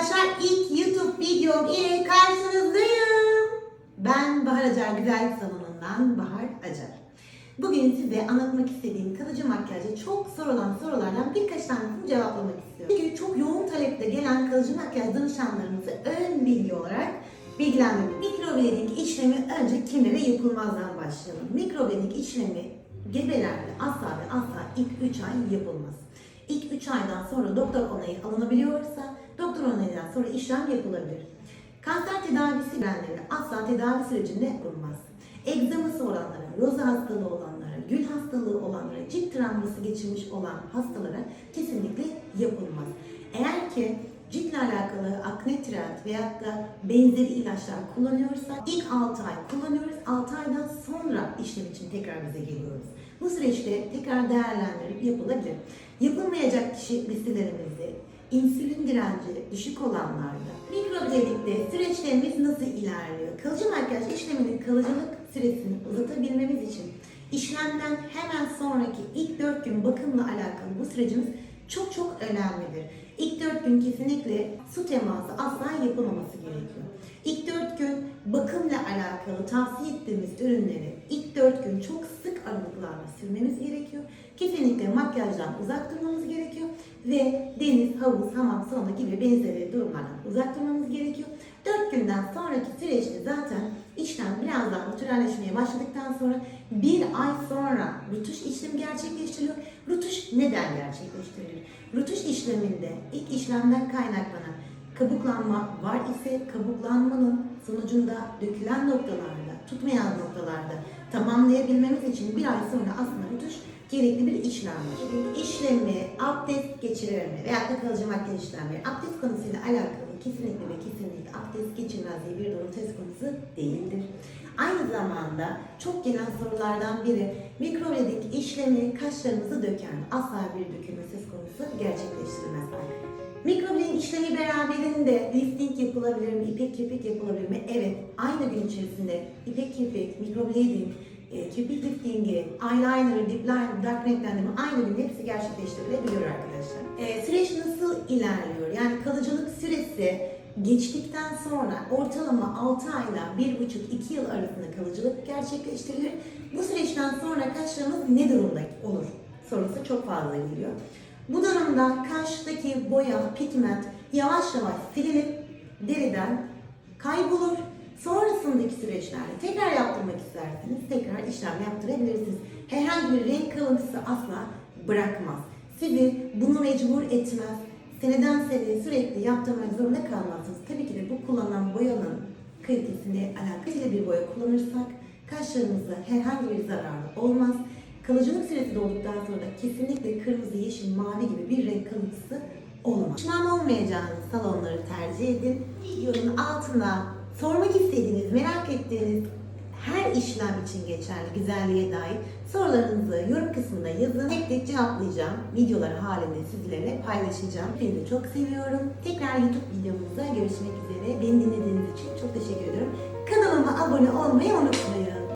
arkadaşlar ilk YouTube videom ile karşınızdayım. Ben Bahar Acar Güzellik Salonu'ndan Bahar Acar. Bugün size anlatmak istediğim kalıcı makyajda çok sorulan sorulardan birkaç tanesini cevaplamak istiyorum. Çünkü çok yoğun talepte gelen kalıcı makyaj danışanlarımızı ön bilgi olarak bilgilendirmek. Mikroblading işlemi önce kimlere yapılmazdan başlayalım. Mikroblading işlemi gebelerde asla ve asla ilk 3 ay yapılmaz. İlk 3 aydan sonra doktor onayı alınabiliyorsa doktor onayından sonra işlem yapılabilir. Kanser tedavisi bilenlere asla tedavi sürecinde yapılmaz. Egzaması olanlara, roza hastalığı olanlara, gül hastalığı olanlara, cilt travması geçirmiş olan hastalara kesinlikle yapılmaz. Eğer ki ciltle alakalı akne trend veyahut da benzeri ilaçlar kullanıyorsak ilk 6 ay kullanıyoruz. 6 aydan sonra işlem için tekrar bize geliyoruz. Bu süreçte tekrar değerlendirip yapılabilir. Yapılmayacak kişi listelerimizde insülin direnci düşük olanlarda mikrobladingde süreçlerimiz nasıl ilerliyor? Kalıcı makyaj işleminin kalıcılık süresini uzatabilmemiz için işlemden hemen sonraki ilk 4 gün bakımla alakalı bu sürecimiz çok çok önemlidir. İlk 4 gün kesinlikle su teması asla yapılmaması gerekiyor. İlk 4 gün bakımla alakalı tavsiye ettiğimiz ürünleri ilk 4 gün çok sık aralıklarla sürmemiz gerekiyor. Kesinlikle makyajdan uzak durmamız gerekiyor ve deniz, havuz, hamam, sauna gibi benzeri durumlardan uzak durmamız gerekiyor. 4 günden sonraki süreçte zaten işlem biraz daha natürelleşmeye başladıktan sonra bir ay sonra rutuş işlemi gerçekleştiriliyor. Rutuş neden gerçekleştirilir? Rutuş işleminde ilk işlemden kaynaklanan kabuklanma var ise kabuklanmanın sonucunda dökülen noktalarda, tutmayan noktalarda tamamlayabilmemiz için bir ay sonra aslında rutuş gerekli bir işlemdir. İşlemi, abdest geçirirme veya da kalıcı makyaj işlemleri abdest konusuyla alakalı kesinlikle ve kesinlikle abdest geçirmezliği bir durum söz konusu değildir. Aynı zamanda çok gelen sorulardan biri mikroblading işlemi kaşlarımızı döker? Asla bir dökülme söz konusu gerçekleştirilmez. Mikroblading işlemi beraberinde lifting yapılabilir mi? İpek kirpik yapılabilir mi? Evet. Aynı gün içerisinde ipek kirpik, mikroblading, e, kirpik liftingi, eyeliner, dip liner, dark renklendirme aynı gün hepsi gerçekleştirilebiliyor arkadaşlar. E, süreç nasıl ilerliyor? Yani kalıcılık süresi geçtikten sonra ortalama 6 ayla 1,5-2 yıl arasında kalıcılık gerçekleştirilir. Bu süreçten sonra kaşlarımız ne durumda olur? Sorusu çok fazla geliyor. Bu durumda kaştaki boya, pigment yavaş yavaş silinip deriden kaybolur. Sonrasındaki süreçlerde tekrar yaptırmak isterseniz tekrar işlem yaptırabilirsiniz. Herhangi bir renk kalıntısı asla bırakmaz. Sizi bunu mecbur etmez. Seneden seneye sürekli yaptırmak zorunda kalmazsınız. Tabii ki de bu kullanılan boyanın kalitesine alakalı bir boya kullanırsak kaşlarımıza herhangi bir zararı olmaz. Kalıcılık süresi dolduktan sonra kesinlikle kırmızı, yeşil, mavi gibi bir renk kalıntısı olamaz. Pişman olmayacağınız salonları tercih edin. Videonun altına sormak istediğiniz, merak ettiğiniz her işlem için geçerli güzelliğe dair sorularınızı yorum kısmında yazın. Tek tek cevaplayacağım. Videolar halinde sizlerle paylaşacağım. Sizi çok seviyorum. Tekrar YouTube videomuzda görüşmek üzere. Beni dinlediğiniz için çok teşekkür ediyorum. Kanalıma abone olmayı unutmayın.